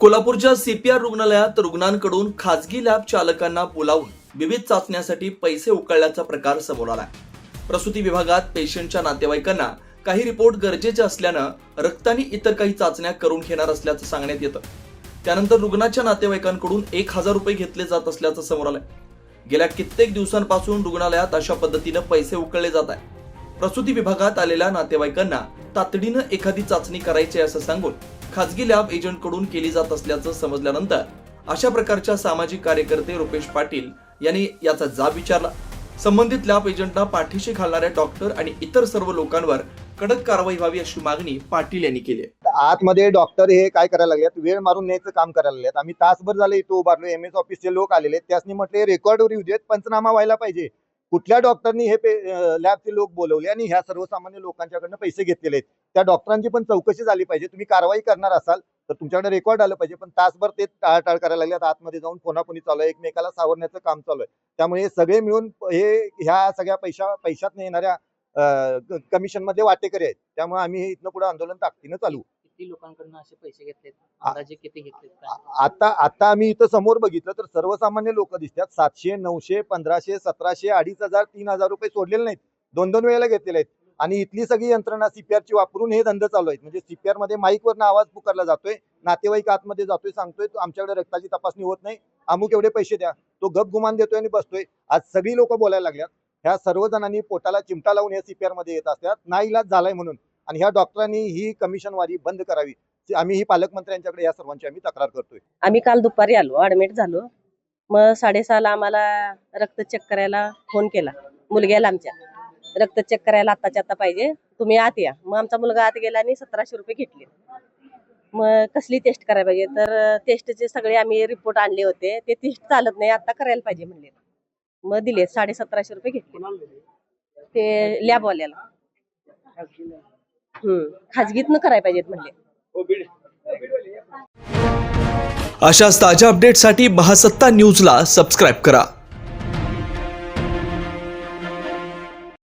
कोल्हापूरच्या सीपीआर रुग्णालयात रुग्णांकडून खासगी लॅब चालकांना बोलावून विविध चाचण्यासाठी पैसे उकळल्याचा प्रकार समोर आलाय. प्रसूती विभागात पेशंटच्या नातेवाईकांना काही रिपोर्ट गरजेचे असल्यानं रक्ताने इतर काही चाचण्या करून घेणार असल्याचं सांगण्यात येतं. त्यानंतर रुग्णाच्या नातेवाईकांकडून एक हजार रुपये घेतले जात असल्याचं समोर आलंय. गेल्या कित्येक दिवसांपासून रुग्णालयात अशा पद्धतीनं पैसे उकळले जात आहे प्रसूती विभागात आलेल्या नातेवाईकांना तातडीनं एखादी चाचणी करायची आहे असं सांगून खाजगी लॅब एजंटकडून केली जात असल्याचं समजल्यानंतर अशा प्रकारच्या सामाजिक कार्यकर्ते रुपेश पाटील यांनी याचा जाब विचारला. संबंधित लॅब एजंटना पाठीशी घालणाऱ्या डॉक्टर आणि इतर सर्व लोकांवर कडक कारवाई व्हावी अशी मागणी पाटील यांनी केली आहे. आतमध्ये डॉक्टर हे काय करायला लागलेत? वेळ मारून न्यायचं काम करायला लागलेत. आम्ही तासभर झाले इथं उभारलो एम एस ऑफिसचे लोक आलेले आहेत. त्यासनी म्हटले रेकॉर्डवर येऊ देत पंचनामा व्हायला पाहिजे. कुठल्या डॉक्टरनी हे लॅबचे लोक बोलवले आणि ह्या सर्वसामान्य लोकांच्याकडनं पैसे घेतलेले आहेत? त्या डॉक्टरांची पण चौकशी झाली पाहिजे. तुम्ही कारवाई करणार असाल तर तुमच्याकडे रेकॉर्ड आलं पाहिजे. पण तासभर ते टाळाटाळ करायला लागलेत. आतमध्ये जाऊन फोनाफोनी चालू आहे? एकमेकाला सावरण्याचं काम चालू आहे. त्यामुळे हे सगळे मिळून हे ह्या सगळ्या पैशा पैशात येणाऱ्या कमिशनमध्ये वाटेकरी आहेत. त्यामुळे आम्ही इथनं पुढे आंदोलन ताकदीनं चालू किती लोकांकडनं असे पैसे घेतलेत? अंदाजे किती घेतलेत काय? आ- आता आता आम्ही इथं समोर बघितलं तर सर्वसामान्य लोक दिसतात. सातशे नऊशे पंधराशे सतराशे अडीच हजार तीन हजार रुपये सोडलेले नाहीत. दोन दोन वेळेला घेतलेले आहेत. आणि इथली सगळी यंत्रणा CPR ची वापरून हे धंदे चालू आहेत. म्हणजे सीपीआरमध्ये माईक वरनं आवाज पुकारला जातोय नातेवाईक आतमध्ये जातोय सांगतोय "तू- आमच्याकडे रक्ताची तपासणी होत नाही. अमुक एवढे पैसे द्या. तो गप गुमान देतोय आणि बसतोय. आज सगळी लोक बोलायला लागल्यात. ह्या सर्व जणांनी पोटाला चिमटा लावून या सीपीआरमध्ये येत असतात. ना इलाज झालाय म्हणून. आणि ह्या डॉक्टरांनी ही कमिशन वारी बंद करावी. आम्ही ही पालकमंत्र्यांच्याकडे या सर्वांची आम्ही तक्रार करतोय. आम्ही काल दुपारी आलो ऍडमिट झालो. मग साडेसहाला आम्हाला रक्त चेक करायला फोन केला. मुलग्याला आमच्या. रक्त चेक करायला आत्ताच्या आता पाहिजे. तुम्ही आत या. मग आमचा मुलगा आत गेला आणि सतराशे रुपये घेतले. मग कसली टेस्ट करायला पाहिजे? तर टेस्टचे सगळे आम्ही रिपोर्ट आणले होते. ते टेस्ट चालत नाही आता करायला पाहिजे म्हणले. मग दिले साडे सतराशे रुपये घेतले. ते लॅबवाल्याला खाजगीतनं करायला पाहिजेत म्हणले. अशाच ताज्या अपडेटसाठी महासत्ता न्यूजला सबस्क्राईब करा.